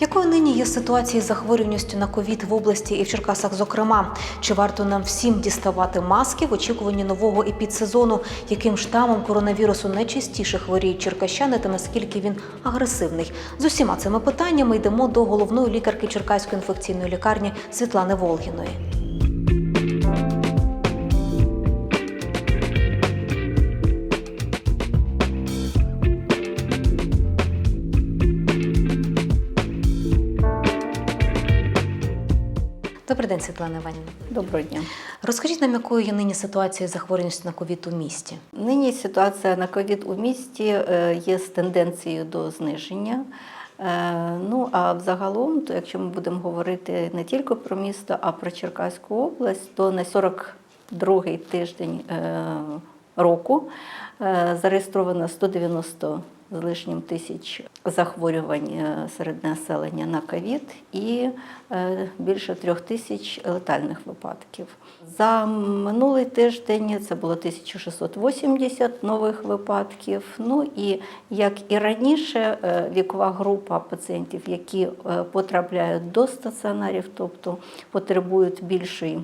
Якою нині є ситуація з захворюваністю на ковід в області і в Черкасах, зокрема? Чи варто нам всім діставати маски в очікуванні нового епідсезону? Яким штамом коронавірусу найчастіше хворіють черкащани та наскільки він агресивний? З усіма цими питаннями йдемо до головної лікарки Черкаської інфекційної лікарні Світлани Волгіної. Добрий день, Світлана Іванівна. Доброго дня. Розкажіть нам, якою є нині ситуація з захворюваністю на ковід у місті? Нині ситуація на ковід у місті е, є з тенденцією до зниження. Е, Ну а взагалом, то якщо ми будемо говорити не тільки про місто, а про Черкаську область, то на 42-й тиждень е, року зареєстровано 190 з лишнім тисяч захворювань е, серед населення на ковід і е, більше трьох тисяч летальних випадків. За минулий тиждень це було 1680 нових випадків. Ну і як і раніше, е, вікова група пацієнтів, які потрапляють до стаціонарів, тобто потребують більшої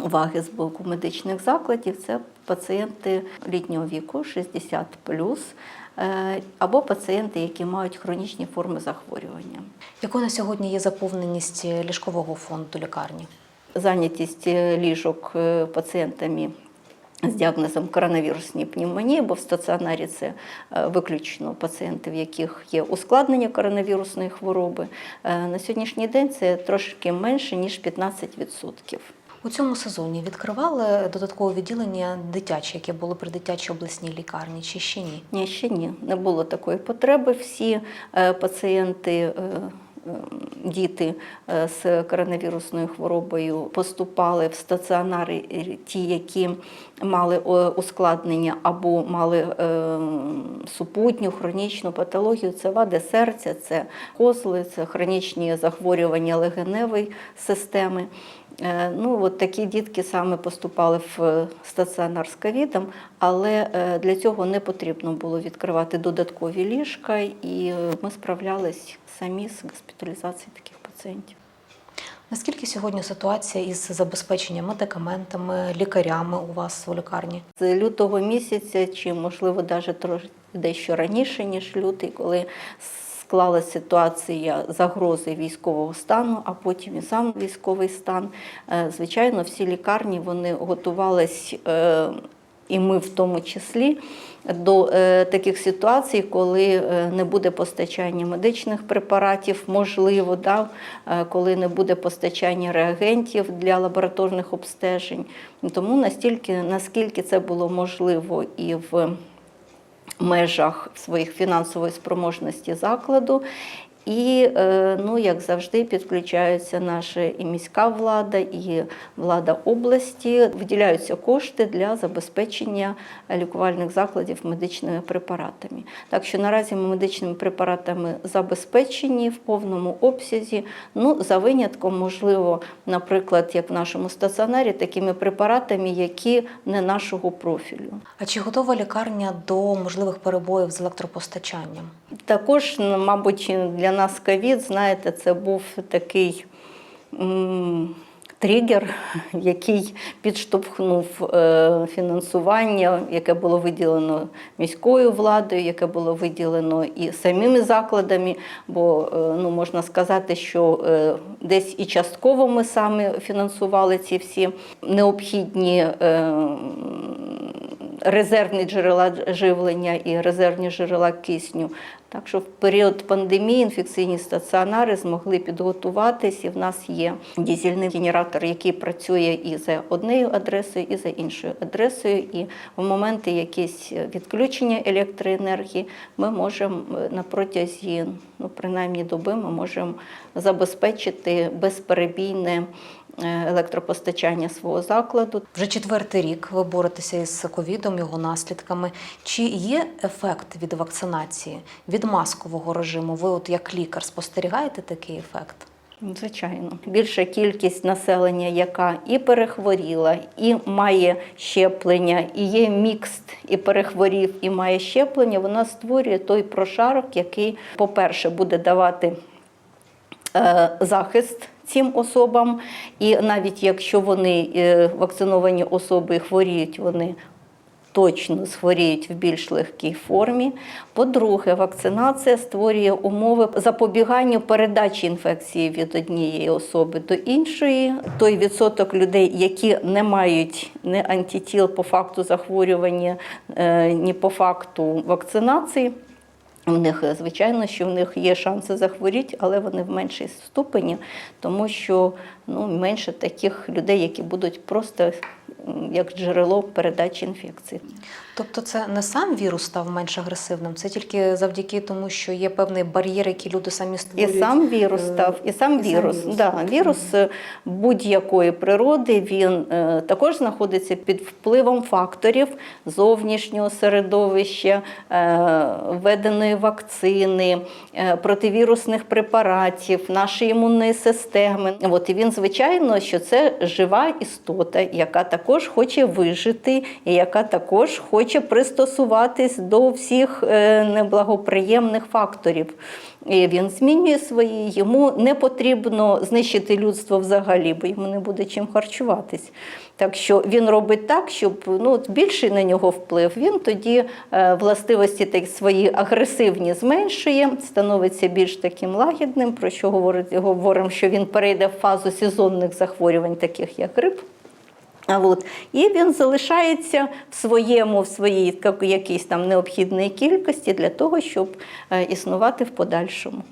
уваги з боку медичних закладів, це пацієнти літнього віку 60 е, або пацієнти, які мають хронічні форми захворювання. Якою на сьогодні є заповненість ліжкового фонду лікарні? Зайнятість е, ліжок е, пацієнтами з діагнозом коронавірусної пневмонії, бо в стаціонарі це е, виключно пацієнти, в яких є ускладнення коронавірусної хвороби. Е, На сьогоднішній день це трошки менше ніж 15%. У цьому сезоні відкривали додаткове відділення дитяче, яке було при дитячій обласній лікарні, чи ще ні? Ні, ще ні, не було такої потреби. Всі е, пацієнти. е, е, Діти з коронавірусною хворобою поступали в стаціонари, ті, які мали ускладнення або мали супутню хронічну патологію. Це вади серця, це козли, це хронічні захворювання легеневої системи. Е, Ну, от такі дітки саме поступали в стаціонар з ковідом, але е, для цього не потрібно було відкривати додаткові ліжка, і е, ми справлялись самі з госпіталізацією таких пацієнтів. Наскільки сьогодні ситуація із забезпеченням медикаментами, лікарями у вас у лікарні? З лютого місяця, чи можливо навіть трошки дещо раніше, ніж лютий, коли склалася ситуація загрози військового стану, а потім і сам військовий стан. е, Звичайно, всі лікарні вони готувались. е, І ми в тому числі до е, таких ситуацій, коли не буде постачання медичних препаратів, можливо, да, коли не буде постачання реагентів для лабораторних обстежень. Тому настільки, наскільки це було можливо і в межах своїх фінансової спроможності закладу. І, е, ну, як завжди, підключаються наша і міська влада, і влада області. Виділяються кошти для забезпечення лікувальних закладів медичними препаратами. Так що наразі ми медичними препаратами забезпечені в повному обсязі. Ну, за винятком, можливо, наприклад, як в нашому стаціонарі, такими препаратами, які не нашого профілю. А чи готова лікарня до можливих перебоїв з електропостачанням? Також, мабуть, для нас ковід, знаєте, це був такий тригер, який підштовхнув е, фінансування, яке було виділено міською владою, яке було виділено і самими закладами. Бо е, ну, можна сказати, що е, десь і частково ми самі фінансували ці всі необхідні. Резервні джерела живлення і резервні джерела кисню. Так що в період пандемії інфекційні стаціонари змогли підготуватись, і в нас є дізельний генератор, який працює і за однією адресою, і за іншою адресою. І в моменти якісь відключення електроенергії ми можемо на протязі, ну принаймні доби, ми можемо забезпечити безперебійне електропостачання свого закладу. Вже четвертий рік ви боретеся із ковідом, його наслідками. Чи є ефект від вакцинації, від маскового режиму? Ви, от як лікар, спостерігаєте такий ефект? Звичайно, більша кількість населення, яка і перехворіла, і має щеплення, і є мікст, і перехворів, і має щеплення, вона створює той прошарок, який, по-перше, буде давати е, захист цим особам, і навіть якщо вони е, вакциновані особи хворіють, вони точно захворіють в більш легкій формі. По-друге, вакцинація створює умови запобіганню передачі інфекції від однієї особи до іншої. Той відсоток людей, які не мають ні антитіл по факту захворювання, е, ні по факту вакцинації. В них, е, звичайно, що в них є шанси захворіти, але вони в меншій ступені, тому що ну, менше таких людей, які будуть просто як джерело передачі інфекції. Тобто, це не сам вірус став менш агресивним, це тільки завдяки тому, що є певний бар'єр, який люди самі І сам вірус е, став, і сам і сам вірус. вірус. Да, вірус е, будь-якої природи він е, також знаходиться під впливом факторів зовнішнього середовища, введеної вакцини, противірусних препаратів, нашої імунної системи. От і він, звичайно, що це жива істота, яка також хоче вижити, і яка також хоче пристосуватись до всіх е, неблагоприємних факторів. І він змінює свої, йому не потрібно знищити людство взагалі, бо йому не буде чим харчуватись. Так що він робить так, щоб ну, більший на нього вплив, він тоді е, властивості так, свої агресивні зменшує, становиться більш таким лагідним, про що говорить, говоримо, що він перейде в фазу сезонних захворювань, таких як грип. От і він залишається в своєму, в своїй якійсь там необхідній кількості для того, щоб е, існувати в подальшому.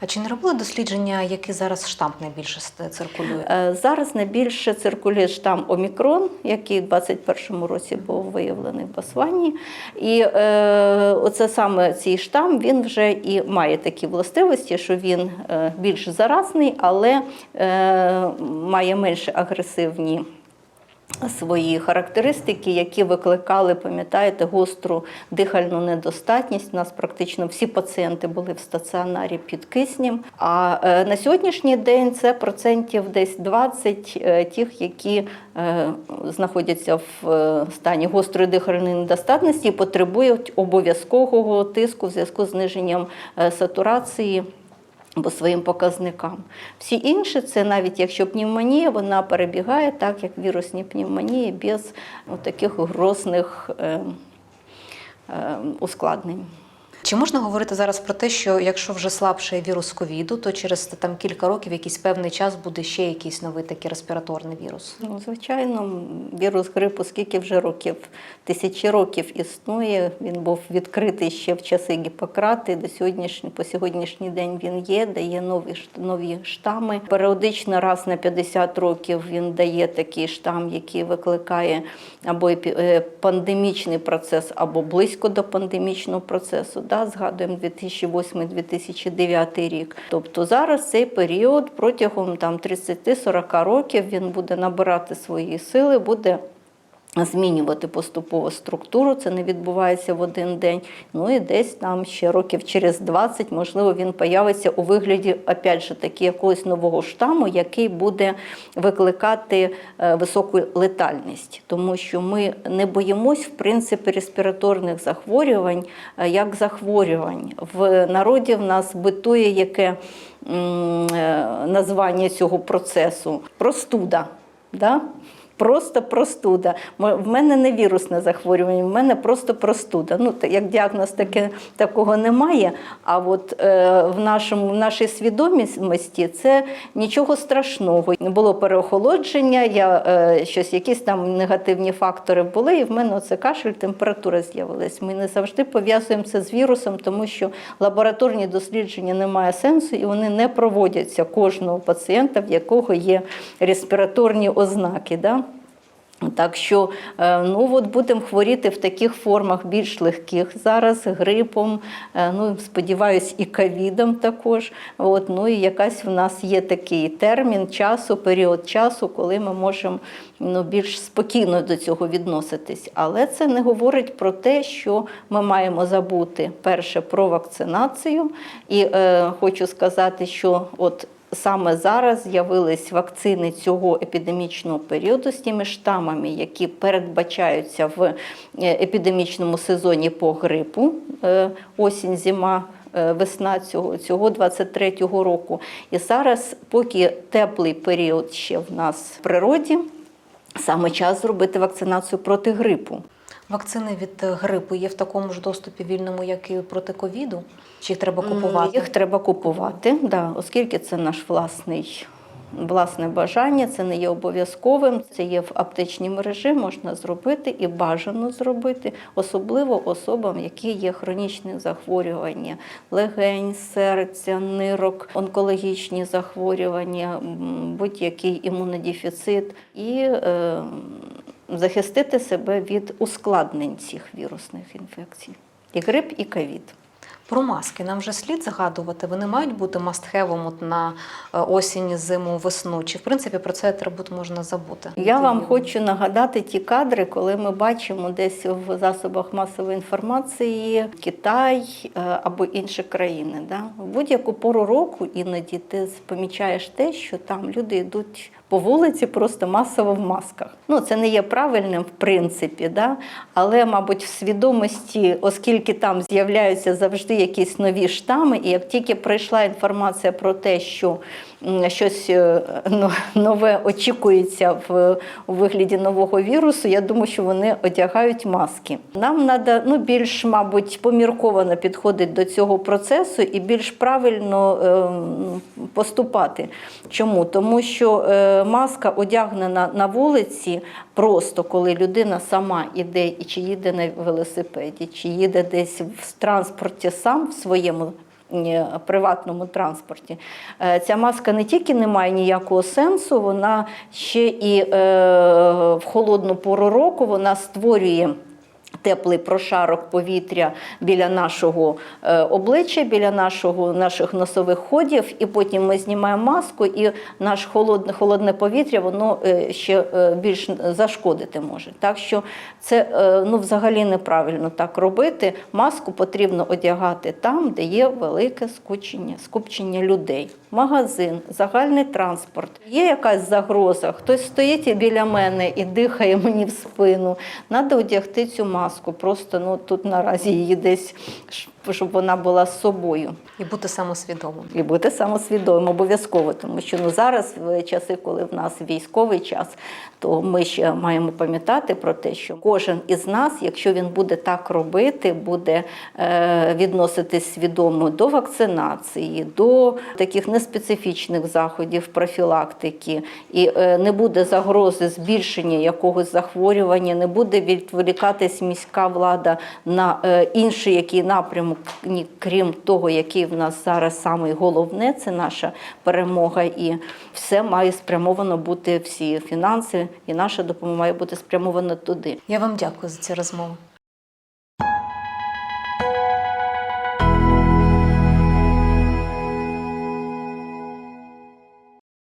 А чи не робили дослідження, який зараз штамп найбільше циркулює? Е, Зараз найбільше циркулює штам Омікрон, який у 2021 році був виявлений в Басвані. І е, оце саме цей штам він вже і має такі властивості, що він е, більш заразний, але е, має менш агресивні. Свої характеристики, які викликали, пам'ятаєте, гостру дихальну недостатність. У нас практично всі пацієнти були в стаціонарі під киснем. А е, на сьогоднішній день це процентів десь 20 е, тих, які е, знаходяться в стані гострої дихальної недостатності і потребують обов'язкового тиску в зв'язку з зниженням сатурації по своїм показникам. Всі інші, це навіть якщо пневмонія, вона перебігає так, як вірусні пневмонії, без таких грозних е, е, ускладнень. Чи можна говорити зараз про те, що якщо вже слабший вірус ковіду, то через там кілька років, якийсь певний час буде ще якийсь новий такий респіраторний вірус? Ну, звичайно, вірус грипу скільки вже років, тисячі років існує. Він був відкритий ще в часи Гіппократи. До сьогоднішній, по сьогоднішній день він є, дає нові, нові штами. Періодично раз на 50 років він дає такий штам, який викликає або е, пандемічний процес, або близько до пандемічного процесу. Да, згадуємо 2008-2009 рік. Тобто зараз цей період протягом там 30-40 років він буде набирати свої сили, буде змінювати поступово структуру. Це не відбувається в один день. Ну і десь там ще років через 20, можливо, він появиться у вигляді, опять же, таки, якогось нового штаму, який буде викликати е, високу летальність. Тому що ми не боїмось, в принципі, респіраторних захворювань е, як захворювань. В народі в нас битує яке е, названня цього процесу простуда. Да? Просто простуда. В мене не вірусне захворювання, в мене просто простуда. Ну, як діагноз таке, такого немає. А от е, в, нашому, в нашій свідомості це нічого страшного. Було переохолодження, я, е, щось, якісь там негативні фактори були, і в мене оце кашель, температура з'явилась. Ми не завжди пов'язуємо це з вірусом, тому що лабораторні дослідження немає сенсу і вони не проводяться кожного пацієнта, в якого є респіраторні ознаки. Да? Так що е, ну от будемо хворіти в таких формах більш легких зараз, грипом, е, ну сподіваюсь, і ковідом також. От, ну і якась в нас є такий термін часу, період часу, коли ми можемо ну, більш спокійно до цього відноситись. Але це не говорить про те, що ми маємо забути перше про вакцинацію. І е, хочу сказати, що от Саме зараз з'явились вакцини цього епідемічного періоду з тими штамами, які передбачаються в е, епідемічному сезоні по грипу, е, осінь, зима е, весна цього, цього 23-го року. І зараз, поки теплий період ще в нас в природі, саме час зробити вакцинацію проти грипу. Вакцини від е, грипу є в такому ж доступі вільному, як і проти ковіду? Чи їх треба купувати? Їх треба купувати, да, оскільки це наш власний. Власне бажання, це не є обов'язковим, це є в аптечній мережі, можна зробити і бажано зробити, особливо особам, які є хронічні захворювання, легень, серця, нирок, онкологічні захворювання, будь-який імунодефіцит, і е, захистити себе від ускладнень цих вірусних інфекцій. І грип, і ковід. Про маски нам вже слід згадувати. Вони мають бути мастхевом на е, осінь, зиму, весну. Чи в принципі про цей атрибут можна забути? Я вам хочу нагадати ті кадри, коли ми бачимо десь в засобах масової інформації Китай е, або інші країни. Да? В будь-яку пору року іноді ти помічаєш те, що там люди йдуть по вулиці просто масово в масках. Ну це не є правильним в принципі, да? але, мабуть, в свідомості, оскільки там з'являються завжди якісь нові штами, і як тільки прийшла інформація про те, що щось ну, нове очікується в у вигляді нового вірусу, я думаю, що вони одягають маски. Нам треба ну, більш, мабуть, помірковано підходити до цього процесу і більш правильно е, поступати. Чому? Тому що е, маска одягнена на вулиці просто коли людина сама іде і чи їде на велосипеді, чи їде десь в транспорті сам в своєму е, приватному транспорті. Е, Ця маска не тільки не має ніякого сенсу, вона ще і е, в холодну пору року вона створює. Теплий прошарок повітря біля нашого е, обличчя, біля нашого, наших носових ходів, і потім ми знімаємо маску, і наше холодне, холодне повітря воно е, ще е, більш зашкодити може. Так що це ну, взагалі неправильно так робити. Маску потрібно одягати там, де є велике скупчення, скупчення людей. Магазин, загальний транспорт. Є якась загроза, хтось стоїть біля мене і дихає мені в спину. Треба одягти цю маску. Просто ну, тут наразі її десь, щоб вона була з собою. І бути самосвідомим. І бути самосвідомим обов'язково, тому що ну зараз, в часи, коли в нас військовий час, то ми ще маємо пам'ятати про те, що кожен із нас, якщо він буде так робити, буде е, відноситись свідомо до вакцинації, до таких неспецифічних заходів профілактики, і е, не буде загрози збільшення якогось захворювання, не буде відволікатись міська влада на е, інший який напрямок, ні- крім того, який в нас зараз саме головне, це наша перемога, і все має спрямовано бути всі фінанси, і наша допомога має бути спрямована туди. Я вам дякую за цю розмови.